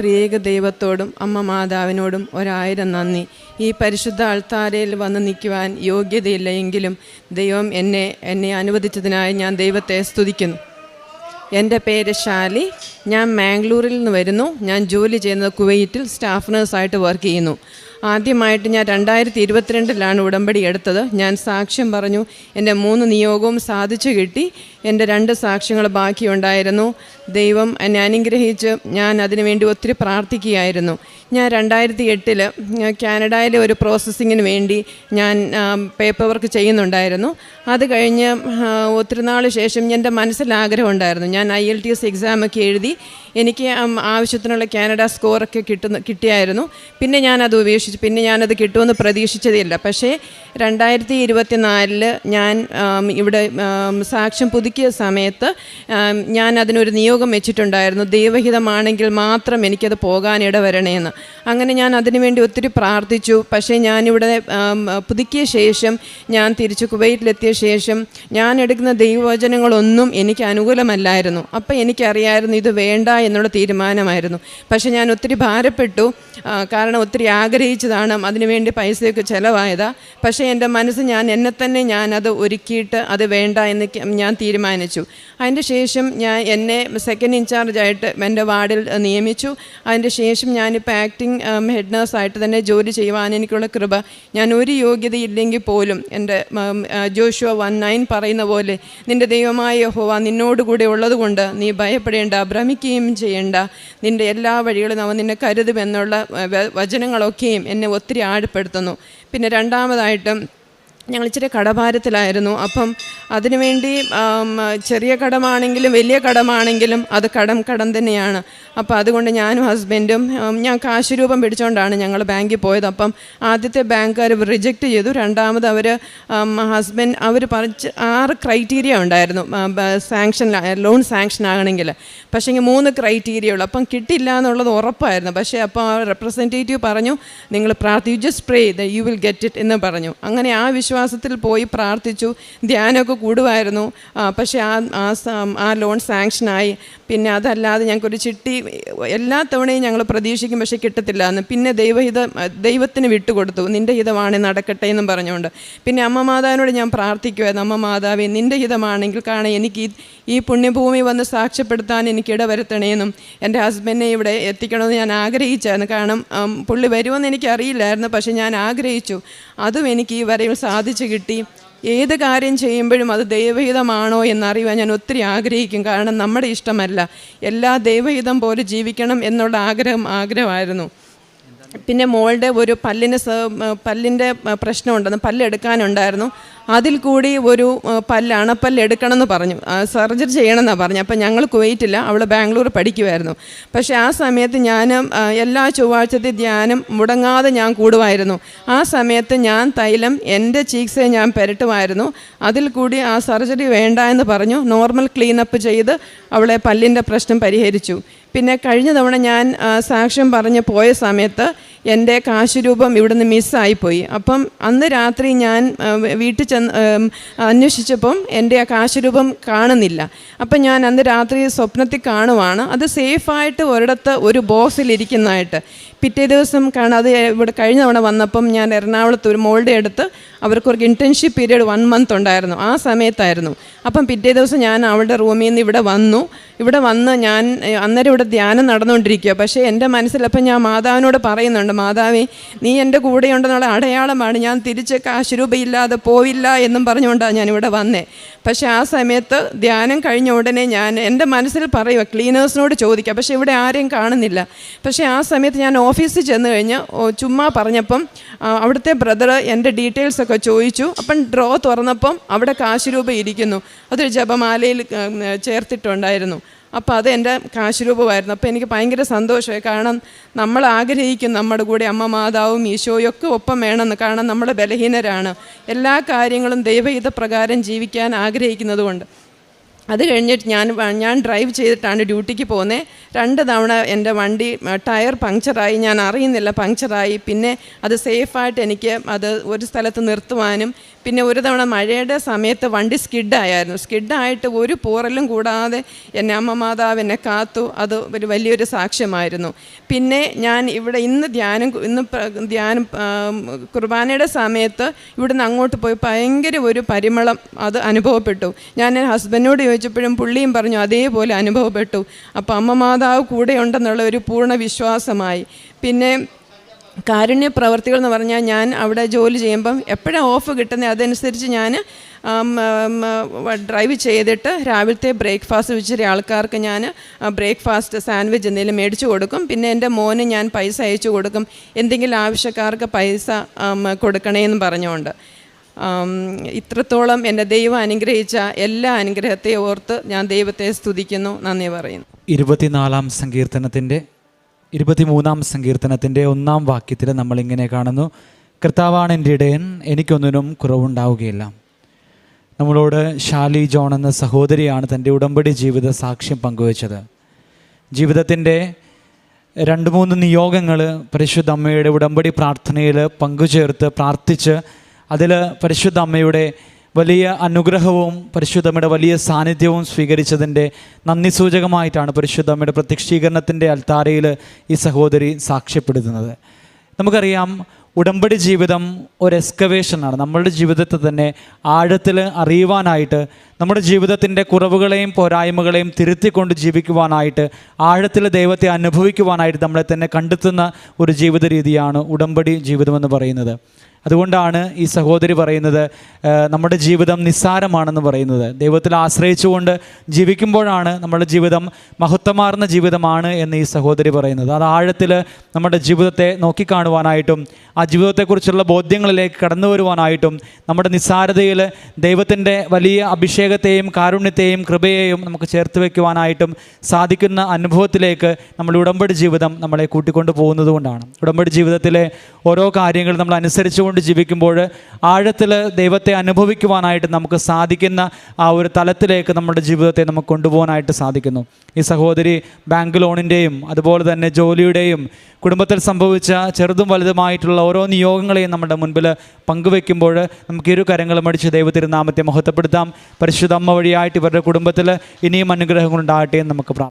ത്രിയേക ദൈവത്തോടും അമ്മ മാതാവിനോടും ഒരായിരം നന്ദി. ഈ പരിശുദ്ധ അൾത്താരയിൽ വന്ന് നിൽക്കുവാൻ യോഗ്യതയില്ല എങ്കിലും ദൈവം എന്നെ എന്നെ അനുവദിച്ചതിനായി ഞാൻ ദൈവത്തെ സ്തുതിക്കുന്നു. എന്റെ പേര് ഷാലി. ഞാൻ മാംഗ്ലൂരിൽ നിന്ന് വരുന്നു. ഞാൻ ജോലി ചെയ്യുന്നത് കുവൈറ്റിൽ സ്റ്റാഫ് നേഴ്സായിട്ട് വർക്ക് ചെയ്യുന്നു. ആദ്യമായിട്ട് ഞാൻ രണ്ടായിരത്തി ഇരുപത്തിരണ്ടിലാണ് ഉടമ്പടി എടുത്തത്. ഞാൻ സാക്ഷ്യം പറഞ്ഞു എന്റെ മൂന്ന് നിയോഗവും സാധിച്ചു കിട്ടി. എന്റെ രണ്ട് സാക്ഷ്യങ്ങൾ ബാക്കിയുണ്ടായിരുന്നു. ദൈവം എന്നെ അനുഗ്രഹിച്ച് ഞാൻ അതിനുവേണ്ടി ഒത്തിരി പ്രാർത്ഥിക്കുകയായിരുന്നു. ഞാൻ രണ്ടായിരത്തി എട്ടിൽ കാനഡയിലെ ഒരു പ്രോസസ്സിങ്ങിന് വേണ്ടി ഞാൻ പേപ്പർ വർക്ക് ചെയ്യുന്നുണ്ടായിരുന്നു. അത് കഴിഞ്ഞ് ഒത്തിരി നാൾ ശേഷം എന്റെ മനസ്സിൽ ആഗ്രഹം ഉണ്ടായിരുന്നു. ഞാൻ ഐ എൽ ടി എസ് എക്സാമൊക്കെ എഴുതി. എനിക്ക് ആവശ്യത്തിനുള്ള കാനഡ സ്കോറൊക്കെ കിട്ടുന്ന കിട്ടിയായിരുന്നു. പിന്നെ ഞാനത് ഉപേക്ഷിച്ചു. പിന്നെ ഞാനത് കിട്ടുമെന്ന് പ്രതീക്ഷിച്ചതില്ല പക്ഷേ രണ്ടായിരത്തി ഇരുപത്തി നാലിൽ ഞാൻ ഇവിടെ സാക്ഷ്യം പുതുക്കിയ സമയത്ത് ഞാൻ അതിനൊരു നിയോഗം വെച്ചിട്ടുണ്ടായിരുന്നു. ദൈവഹിതമാണെങ്കിൽ മാത്രം എനിക്കത് പോകാനിട വരണേന്ന് അങ്ങനെ ഞാൻ അതിനുവേണ്ടി ഒത്തിരി പ്രാർത്ഥിച്ചു. പക്ഷേ ഞാനിവിടെ പുതുക്കിയ ശേഷം ഞാൻ തിരിച്ച് കുവൈറ്റിലെത്തിയ ശേഷം ഞാൻ എടുക്കുന്ന ദൈവവചനങ്ങളൊന്നും എനിക്ക് അനുകൂലമല്ലായിരുന്നു. അപ്പം എനിക്കറിയായിരുന്നു ഇത് വേണ്ട എന്നുള്ള തീരുമാനമായിരുന്നു. പക്ഷേ ഞാൻ ഒത്തിരി ഭാരപ്പെട്ടു. കാരണം ഒത്തിരി ആഗ്രഹിച്ചതാണ് അതിനുവേണ്ടി പൈസയൊക്കെ ചിലവായതാ. പക്ഷേ എന്റെ മനസ്സ് ഞാൻ എന്നെ തന്നെ ഞാനത് ഒരുക്കിയിട്ട് അത് വേണ്ട എന്ന് ഞാൻ തീരുമാനിച്ചു. അതിന്റെ ശേഷം ഞാൻ എന്നെ സെക്കൻഡ് ഇൻചാർജായിട്ട് എന്റെ വാർഡിൽ നിയമിച്ചു. അതിന്റെ ശേഷം ഞാനിപ്പോൾ ആക്ടിങ് ഹെഡ് നേഴ്സായിട്ട് തന്നെ ജോലി ചെയ്യുവാൻ എനിക്കുള്ള കൃപ. ഞാൻ ഒരു യോഗ്യതയില്ലെങ്കിൽ പോലും എന്റെ ജോഷുവ വൺ നയൻ പറയുന്ന പോലെ നിന്റെ ദൈവമായ ഹോവ നിന്നോടുകൂടെ ഉള്ളതുകൊണ്ട് നീ ഭയപ്പെടേണ്ട. ഭ്രമിക്കുകയും ചെയ്യേണ്ട. നിന്റെ എല്ലാ വഴികളും അവൻ നിന്നെ കരുതുമെന്നുള്ള വചനങ്ങളൊക്കെയും എന്നെ ഒത്തിരി ആഴപ്പെടുത്തുന്നു. പിന്നെ രണ്ടാമതായിട്ടും ഞങ്ങൾ ഇച്ചിരി കടഭാരത്തിലായിരുന്നു. അപ്പം അതിനുവേണ്ടി ചെറിയ കടമാണെങ്കിലും വലിയ കടമാണെങ്കിലും അത് കടം കടം തന്നെയാണ്. അപ്പോൾ അതുകൊണ്ട് ഞാനും ഹസ്ബൻഡും ഞാൻ കാശ് രൂപം പിടിച്ചുകൊണ്ടാണ് ഞങ്ങൾ ബാങ്കിൽ പോയത്. അപ്പം ആദ്യത്തെ ബാങ്കുകാർ റിജക്റ്റ് ചെയ്തു. രണ്ടാമത് അവർ ഹസ്ബൻഡ് അവർ പറിച്ച് ആറ് ക്രൈറ്റീരിയ ഉണ്ടായിരുന്നു. സാങ്ഷൻ ലോൺ സാങ്ഷൻ ആകണമെങ്കിൽ പക്ഷേ മൂന്ന് ക്രൈറ്റീരിയ ഉള്ളു. അപ്പം കിട്ടില്ല എന്നുള്ളത് ഉറപ്പായിരുന്നു. പക്ഷേ അപ്പോൾ റെപ്രസെന്റേറ്റീവ് പറഞ്ഞു നിങ്ങൾ പ്രാർത്ഥി you just pray the you will get it എന്ന് പറഞ്ഞു. അങ്ങനെ ആ വിശ്വാസത്തിൽ പോയി പ്രാർത്ഥിച്ചു ധ്യാനമൊക്കെ കൂടുമായിരുന്നു. പക്ഷേ ആ ആ ലോൺ സാങ്ഷനായി പിന്നെ അതല്ലാതെ ഞങ്ങൾക്കൊരു ചിട്ടി എല്ലാ തവണയും ഞങ്ങൾ പ്രതീക്ഷിക്കും പക്ഷേ കിട്ടത്തില്ല എന്ന്. പിന്നെ ദൈവഹിത ദൈവത്തിന് വിട്ടുകൊടുത്തു. നിന്റെ ഹിതമാണ് നടക്കട്ടെ എന്നും പറഞ്ഞുകൊണ്ട്. പിന്നെ അമ്മ മാതാവിനോട് ഞാൻ പ്രാർത്ഥിക്കുമായിരുന്നു അമ്മ മാതാവേ നിന്റെ ഹിതമാണെങ്കിൽ കാണാൻ എനിക്ക് ഈ- ഈ പുണ്യഭൂമി വന്ന് സാക്ഷ്യപ്പെടുത്താൻ എനിക്ക് ഇടവരുത്തണേന്നും എന്റെ ഹസ്ബൻഡിനെ ഇവിടെ എത്തിക്കണമെന്ന് ഞാൻ ആഗ്രഹിച്ചായിരുന്നു. കാരണം പുള്ളി വരുമെന്ന് എനിക്കറിയില്ലായിരുന്നു. പക്ഷെ ഞാൻ ആഗ്രഹിച്ചു. അതും എനിക്ക് ഈ വരയിൽ സാധിച്ചു കിട്ടി. ഏത് കാര്യം ചെയ്യുമ്പോഴും അത് ദൈവഹിതമാണോ എന്നറിയുവാൻ ഞാൻ ഒത്തിരി ആഗ്രഹിക്കും. കാരണം നമ്മുടെ ഇഷ്ടമല്ല. എല്ലാ ദൈവഹിതം പോലെ ജീവിക്കണം എന്നുള്ള ആഗ്രഹം ആഗ്രഹമായിരുന്നു. പിന്നെ മോളുടെ ഒരു പല്ലിന് പല്ലിന്റെ പ്രശ്നമുണ്ടെന്ന് പല്ലെടുക്കാനുണ്ടായിരുന്നു അതിൽ കൂടി ഒരു പല്ല് അണപ്പല്ല് എടുക്കണം എന്ന് പറഞ്ഞു സർജറി ചെയ്യണമെന്നാണ് പറഞ്ഞു. അപ്പം ഞങ്ങൾ കുവൈറ്റില്ല. അവൾ ബാംഗ്ലൂർ പഠിക്കുമായിരുന്നു പക്ഷേ ആ സമയത്ത് ഞാൻ എല്ലാ ചൊവ്വാഴ്ചത്തെ ധ്യാനം മുടങ്ങാതെ ഞാൻ കൂടുമായിരുന്നു. ആ സമയത്ത് ഞാൻ തൈലം എന്റെ ചീക്സെ ഞാൻ പുരട്ടുമായിരുന്നു. അതിൽ കൂടി ആ സർജറി വേണ്ട എന്ന് പറഞ്ഞു. നോർമൽ ക്ലീനപ്പ് ചെയ്ത് അവളെ പല്ലിന്റെ പ്രശ്നം പരിഹരിച്ചു. പിന്നെ കഴിഞ്ഞ തവണ ഞാൻ സാക്ഷ്യം പറഞ്ഞ് പോയ സമയത്ത് എന്റെ കാശുരൂപം ഇവിടുന്ന് മിസ്സായിപ്പോയി. അപ്പം അന്ന് രാത്രി ഞാൻ വീട്ടിൽ ചെന്ന് അന്വേഷിച്ചപ്പം എന്റെ ആ കാശുരൂപം കാണുന്നില്ല. അപ്പം ഞാൻ അന്ന് രാത്രി സ്വപ്നത്തിൽ കാണുവാണ്. അത് സേഫായിട്ട് ഒരിടത്ത് ഒരു ബോക്സിലിരിക്കുന്നതായിട്ട് പിറ്റേ ദിവസം കാണാതെ ഇവിടെ കഴിഞ്ഞ തവണ വന്നപ്പം ഞാൻ എറണാകുളത്ത് ഒരു മോളുടെ അടുത്ത് അവർക്ക് ഒരു ഇന്റേൺഷിപ്പ് പീരീഡ് വൺ മന്ത് ഉണ്ടായിരുന്നു. ആ സമയത്തായിരുന്നു. അപ്പം പിറ്റേ ദിവസം ഞാൻ അവളുടെ റൂമിൽ നിന്ന് ഇവിടെ വന്നു. ഇവിടെ വന്ന് ഞാൻ അന്നേരം ഇവിടെ ധ്യാനം നടന്നുകൊണ്ടിരിക്കുക പക്ഷേ എന്റെ മനസ്സിലപ്പം ഞാൻ മാതാവിനോട് പറയുന്നുണ്ട് മാതാവേ നീ എന്റെ കൂടെയുണ്ടെന്നുള്ള അടയാളമാണ്. ഞാൻ തിരിച്ച് കാശ് രൂപയില്ലാതെ പോവില്ല എന്നും പറഞ്ഞുകൊണ്ടാണ് ഞാനിവിടെ വന്നേ. പക്ഷേ ആ സമയത്ത് ധ്യാനം കഴിഞ്ഞ ഉടനെ ഞാൻ എന്റെ മനസ്സിൽ പറയുക ക്ലീനേഴ്സിനോട് ചോദിക്കുക പക്ഷേ ഇവിടെ ആരെയും കാണുന്നില്ല. പക്ഷേ ആ സമയത്ത് ഞാൻ ഓഫീസിൽ ചെന്ന് കഴിഞ്ഞ് ചുമ്മാ പറഞ്ഞപ്പം അവിടുത്തെ ബ്രദർ എന്റെ ഡീറ്റെയിൽസ് ഒക്കെ ചോദിച്ചു അപ്പം ഡ്രോ തുറന്നപ്പം അവിടെ കാശുരൂപ ഇരിക്കുന്നു. അതൊരു ജപമാലയിൽ ചേർത്തിട്ടുണ്ടായിരുന്നു. അപ്പോൾ അത് എന്റെ കാശുരൂപമായിരുന്നു. അപ്പോൾ എനിക്ക് ഭയങ്കര സന്തോഷമായി. കാരണം നമ്മൾ ആഗ്രഹിക്കും നമ്മുടെ കൂടെ അമ്മ മാതാവും ഈശോയും ഒക്കെ ഒപ്പം വേണമെന്ന്. കാരണം നമ്മൾ ബലഹീനരാണ്. എല്ലാ കാര്യങ്ങളും ദൈവഹിത പ്രകാരം ജീവിക്കാൻ ആഗ്രഹിക്കുന്നത് കൊണ്ട് അത് കഴിഞ്ഞിട്ട് ഞാൻ ഞാൻ ഡ്രൈവ് ചെയ്തിട്ടാണ് ഡ്യൂട്ടിക്ക് പോകുന്നത് രണ്ട് തവണ എന്റെ വണ്ടി ടയർ പങ്ക്ചറായി ഞാൻ അറിയുന്നില്ല പങ്ക്ചറായി പിന്നെ അത് സേഫായിട്ട് എനിക്ക് അത് ഒരു സ്ഥലത്ത് നിർത്തുവാനും പിന്നെ ഒരു തവണ മഴയുടെ സമയത്ത് വണ്ടി സ്കിഡായിരുന്നു സ്കിഡായിട്ട് ഒരു പോറലും കൂടാതെ എന്നെ അമ്മ മാതാവ് എന്നെ കാത്തു. അത് ഒരു വലിയൊരു സാക്ഷ്യമായിരുന്നു. പിന്നെ ഞാൻ ഇവിടെ ഇന്ന് ധ്യാനം ഇന്ന് ധ്യാനം കുർബാനയുടെ സമയത്ത് ഇവിടുന്ന് അങ്ങോട്ട് പോയി ഭയങ്കര ഒരു പരിമളം അത് അനുഭവപ്പെട്ടു. ഞാൻ എന്റെ ഹസ്ബൻഡിനോട് ചോദിച്ചപ്പോഴും പുള്ളിയും പറഞ്ഞു അതേപോലെ അനുഭവപ്പെട്ടു. അപ്പോൾ അമ്മ മാതാവ് കൂടെ ഉണ്ടെന്നുള്ള ഒരു പൂർണ വിശ്വാസമായി. പിന്നെ കാരുണ്യ പ്രവർത്തികൾ എന്ന് പറഞ്ഞാൽ ഞാൻ അവിടെ ജോലി ചെയ്യുമ്പം എപ്പോഴാണ് ഓഫ് കിട്ടുന്നത് അതനുസരിച്ച് ഞാൻ ഡ്രൈവ് ചെയ്തിട്ട് രാവിലത്തെ ബ്രേക്ക്ഫാസ്റ്റ് വെച്ചിരി ആൾക്കാർക്ക് ഞാൻ ബ്രേക്ക്ഫാസ്റ്റ് സാൻഡ്വിച്ച് എന്തെങ്കിലും മേടിച്ചു കൊടുക്കും. പിന്നെ എന്റെ മോന് ഞാൻ പൈസ അയച്ചു കൊടുക്കും. എന്തെങ്കിലും ആവശ്യക്കാർക്ക് പൈസ കൊടുക്കണേന്ന് പറഞ്ഞുകൊണ്ട്. ഇത്രത്തോളം എന്റെ ദൈവം അനുഗ്രഹിച്ച എല്ലാ അനുഗ്രഹത്തെ ഓർത്ത് ഞാൻ ദൈവത്തെ സ്തുതിക്കുന്നു. നന്ദി പറയുന്നു. ഇരുപത്തിനാലാം സങ്കീർത്തനത്തിന്റെ ഇരുപത്തിമൂന്നാം സങ്കീർത്തനത്തിന്റെ ഒന്നാം വാക്യത്തിൽ നമ്മളിങ്ങനെ കാണുന്നു കർത്താവാണ് എന്റെ ഇടയൻ എനിക്കൊന്നിനും കുറവുണ്ടാവുകയില്ല. നമ്മളോട് ഷാലി ജോൺ എന്ന സഹോദരിയാണ് തന്റെ ഉടമ്പടി ജീവിത സാക്ഷ്യം പങ്കുവച്ചത്. ജീവിതത്തിന്റെ രണ്ട് മൂന്ന് നിയോഗങ്ങൾ പരിശുദ്ധ അമ്മയുടെ ഉടമ്പടി പ്രാർത്ഥനയിൽ പങ്കുചേർത്ത് പ്രാർത്ഥിച്ച് അതിൽ പരിശുദ്ധ അമ്മയുടെ വലിയ അനുഗ്രഹവും പരിശുദ്ധമ്മയുടെ വലിയ സാന്നിധ്യവും സ്വീകരിച്ചതിന്റെ നന്ദി സൂചകമായിട്ടാണ് പരിശുദ്ധമ്മയുടെ പ്രത്യക്ഷീകരണത്തിന്റെ അൽത്താരയിൽ ഈ സഹോദരി സാക്ഷ്യപ്പെടുത്തുന്നത്. നമുക്കറിയാം ഉടമ്പടി ജീവിതം ഒരു എക്സ്കവേഷനാണ് നമ്മളുടെ ജീവിതത്തെ തന്നെ ആഴത്തിൽ അറിയുവാനായിട്ട് നമ്മുടെ ജീവിതത്തിന്റെ കുറവുകളെയും പോരായ്മകളെയും തിരുത്തിക്കൊണ്ട് ജീവിക്കുവാനായിട്ട് ആഴത്തിൽ ദൈവത്തെ അനുഭവിക്കുവാനായിട്ട് നമ്മളെ തന്നെ കണ്ടെത്തുന്ന ഒരു ജീവിത രീതിയാണ് ഉടമ്പടി ജീവിതമെന്ന് പറയുന്നത്. അതുകൊണ്ടാണ് ഈ സഹോദരി പറയുന്നത് നമ്മുടെ ജീവിതം നിസ്സാരമാണെന്ന് പറയുന്നത്. ദൈവത്തിൽ ആശ്രയിച്ചുകൊണ്ട് ജീവിക്കുമ്പോഴാണ് നമ്മുടെ ജീവിതം മഹത്വമാർന്ന ജീവിതമാണ് എന്ന് ഈ സഹോദരി പറയുന്നത്. അത് ആഴത്തിൽ നമ്മുടെ ജീവിതത്തെ നോക്കിക്കാണുവാനായിട്ടും ആ ജീവിതത്തെക്കുറിച്ചുള്ള ബോധ്യങ്ങളിലേക്ക് കടന്നു വരുവാനായിട്ടും നമ്മുടെ നിസ്സാരതയിൽ ദൈവത്തിന്റെ വലിയ അഭിഷേകത്തെയും കാരുണ്യത്തെയും കൃപയെയും നമുക്ക് ചേർത്ത് വയ്ക്കുവാനായിട്ടും സാധിക്കുന്ന അനുഭവത്തിലേക്ക് നമ്മൾ ഉടമ്പടി ജീവിതം നമ്മളെ കൂട്ടിക്കൊണ്ട് പോകുന്നത് കൊണ്ടാണ്. ഉടമ്പടി ജീവിതത്തിലെ ഓരോ കാര്യങ്ങൾ നമ്മൾ അനുസരിച്ചുകൊണ്ട് ജീവിക്കുമ്പോൾ ആഴത്തിൽ ദൈവത്തെ അനുഭവിക്കുവാനായിട്ട് നമുക്ക് സാധിക്കുന്ന ആ ഒരു തലത്തിലേക്ക് നമ്മുടെ ജീവിതത്തെ നമുക്ക് കൊണ്ടുപോകാനായിട്ട് സാധിക്കുന്നു. ഈ സഹോദരി ബാങ്ക് ലോണിന്റെയും അതുപോലെ തന്നെ ജോലിയുടെയും കുടുംബത്തിൽ സംഭവിച്ച ചെറുതും വലുതുമായിട്ടുള്ള ഓരോ നിയോഗങ്ങളെയും നമ്മുടെ മുൻപിൽ പങ്കുവെക്കുമ്പോൾ നമുക്ക് ഇരു കരങ്ങളും അടിച്ച് ദൈവത്തിരുനാമത്തെ മഹത്വപ്പെടുത്താം. പരിശുദ്ധ അമ്മ വഴിയായിട്ട് ഇവരുടെ കുടുംബത്തിൽ ഇനിയും അനുഗ്രഹങ്ങൾ ഉണ്ടാകട്ടെ എന്ന് നമുക്ക് പ്രാർത്ഥിക്കാം.